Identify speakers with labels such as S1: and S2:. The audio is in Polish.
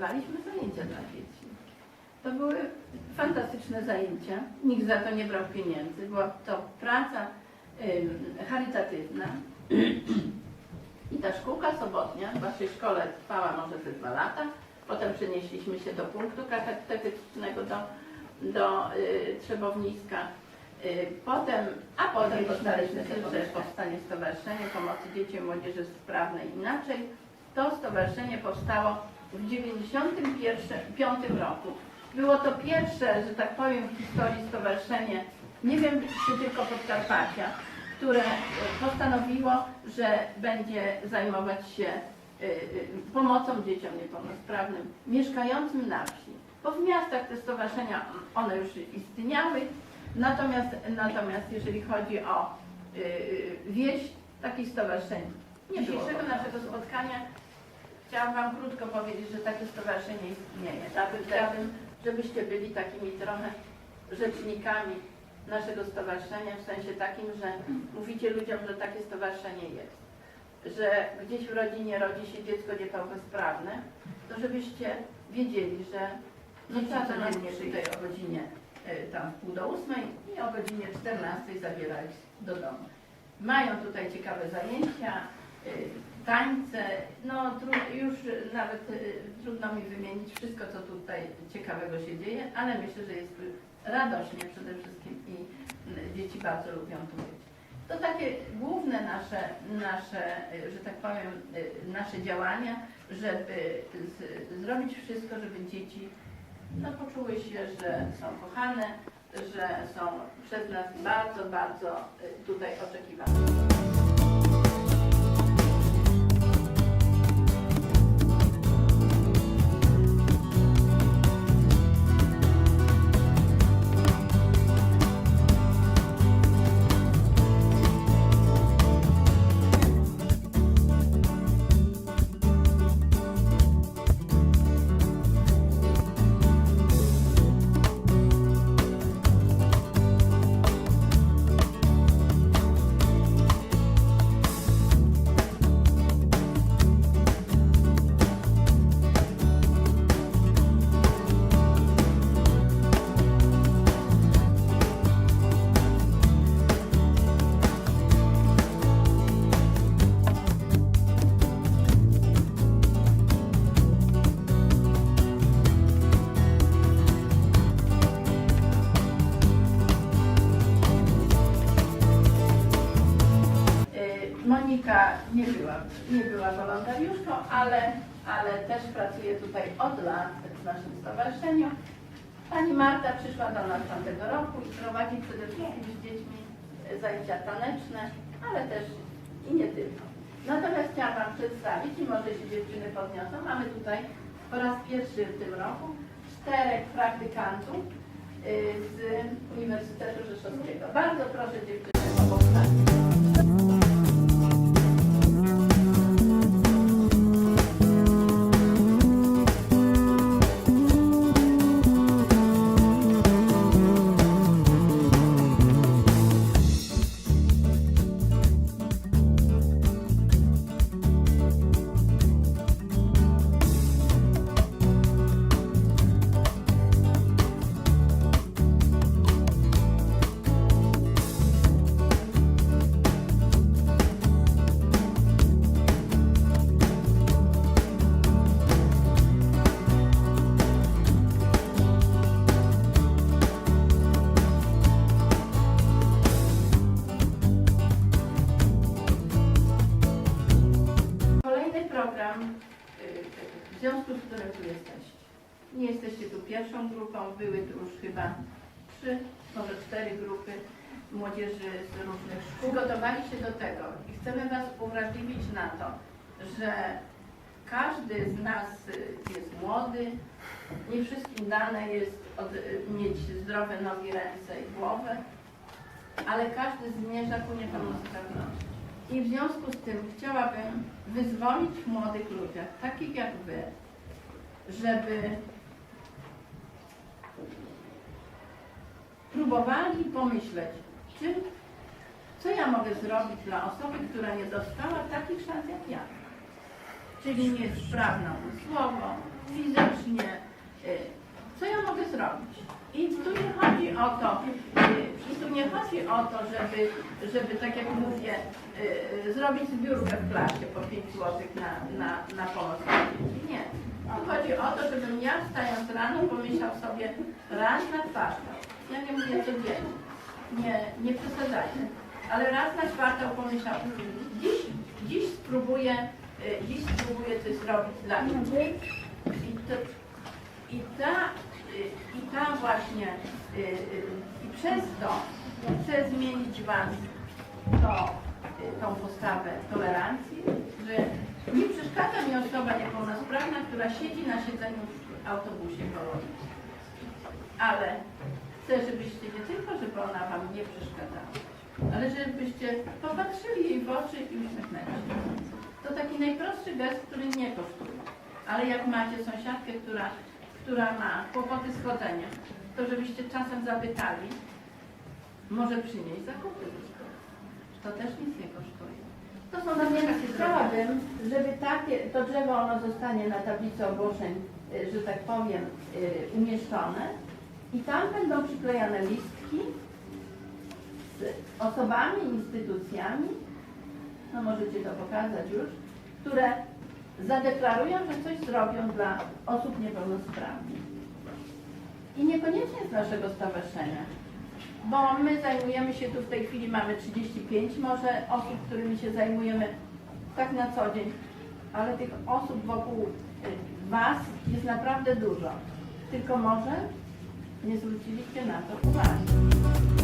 S1: organizowaliśmy zajęcia dla dzieci. To były fantastyczne zajęcia. Nikt za to nie brał pieniędzy. Była to praca ym, charytatywna. I ta szkółka sobotnia w waszej szkole trwała może ze dwa lata. Potem przenieśliśmy się do punktu katechetycznego do, do y, Trzebowniska. Y, Potem, a potem dostaliśmy też powstanie Stowarzyszenie Pomocy Dzieci i Młodzieży Sprawnej Inaczej. To stowarzyszenie powstało w 1995 roku. Było to pierwsze, że tak powiem, w historii stowarzyszenie, nie wiem czy tylko Podkarpacia, które e, postanowiło, że będzie zajmować się e, e, pomocą dzieciom niepełnosprawnym mieszkającym na wsi. Bo w miastach te stowarzyszenia, one już istniały, natomiast, natomiast jeżeli chodzi o wieś, takich stowarzyszeń nie. Dzisiejszego naszego spotkania chciałam Wam krótko powiedzieć, że takie stowarzyszenie istnieje. Chciałabym, chciałabym żebyście byli takimi trochę rzecznikami naszego stowarzyszenia, w sensie takim, że mówicie ludziom, że takie stowarzyszenie jest. Że gdzieś w rodzinie rodzi się dziecko niepełnosprawne, to żebyście wiedzieli, że nie trzeba codziennie tutaj o godzinie y, tam w pół do ósmej i o godzinie 14 zabierać do domu. Mają tutaj ciekawe zajęcia, y, tańce, no już nawet y, trudno mi wymienić wszystko, co tutaj ciekawego się dzieje, ale myślę, że jest radośnie przede wszystkim i y, dzieci bardzo lubią tu być. To takie główne nasze, nasze, y, że tak powiem, nasze działania, żeby z, zrobić wszystko, żeby dzieci no, poczuły się, że są kochane, że są przez nas bardzo, bardzo tutaj oczekiwane. Monika nie była, nie była wolontariuszką, ale, ale też pracuje tutaj od lat w naszym stowarzyszeniu. Pani Marta przyszła do nas tamtego roku i prowadzi przede wszystkim z dziećmi y, zajęcia taneczne, ale też i nie tylko. Natomiast chciałam Wam przedstawić i może się dziewczyny podniosą. Mamy tutaj po raz pierwszy w tym roku czterech praktykantów y, z Uniwersytetu Rzeszowskiego. Bardzo proszę dziewczyny program, y, w związku z którym tu jesteście. Nie jesteście tu pierwszą grupą, były tu już chyba trzy, może cztery grupy młodzieży z różnych szkół. Przygotowali się do tego i chcemy Was uwrażliwić na to, że każdy z nas y, jest młody, nie wszystkim dane jest od, y, mieć zdrowe nogi, ręce i głowę, ale każdy zmierza ku niepełnosprawności. I w związku z tym chciałabym wyzwolić w młodych ludziach, takich jak Wy, żeby próbowali pomyśleć, czy, co ja mogę zrobić dla osoby, która nie dostała takich szans jak ja. czyli niesprawna umysłowo, fizycznie. Y, Co ja mogę zrobić? I tu nie chodzi o to, y, i tu nie chodzi o to, żeby, żeby tak jak mówię, y, y, zrobić zbiórkę w klasie po 5 zł na, na, na pomoc. Nie. Tu chodzi o to, żebym ja wstając rano pomyślał sobie raz na kwartał. Ja nie mówię codziennie, nie, nie przesadzajmy, ale raz na kwartał pomyślał, dziś, dziś spróbuję, y, dziś spróbuję coś zrobić dla innych. I, to, i, ta, I ta właśnie, y, y, i przez to chcę zmienić Was to, y, tą postawę tolerancji, że nie przeszkadza mi osoba niepełnosprawna, która siedzi na siedzeniu w autobusie mnie. Ale chcę, żebyście nie tylko, żeby ona Wam nie przeszkadzała, ale żebyście popatrzyli jej w oczy i uśmiechnęli się. To taki najprostszy gest, który nie kosztuje. Ale jak macie sąsiadkę, która, która ma kłopoty z chodzeniem, to żebyście czasem zapytali, może przynieść zakupy. To też nic nie kosztuje. To są takie drogi.
S2: chciałabym, żeby takie, to drzewo ono zostanie na tablicy ogłoszeń, y, że tak powiem, y, umieszczone i tam będą przyklejane listki z osobami, instytucjami, no możecie to pokazać już, które zadeklarują, że coś zrobią dla osób niepełnosprawnych. I niekoniecznie z naszego stowarzyszenia, bo my zajmujemy się tu w tej chwili, mamy 35 może osób, którymi się zajmujemy tak na co dzień, ale tych osób wokół y, Was jest naprawdę dużo. Tylko może nie zwróciliście na to uwagi.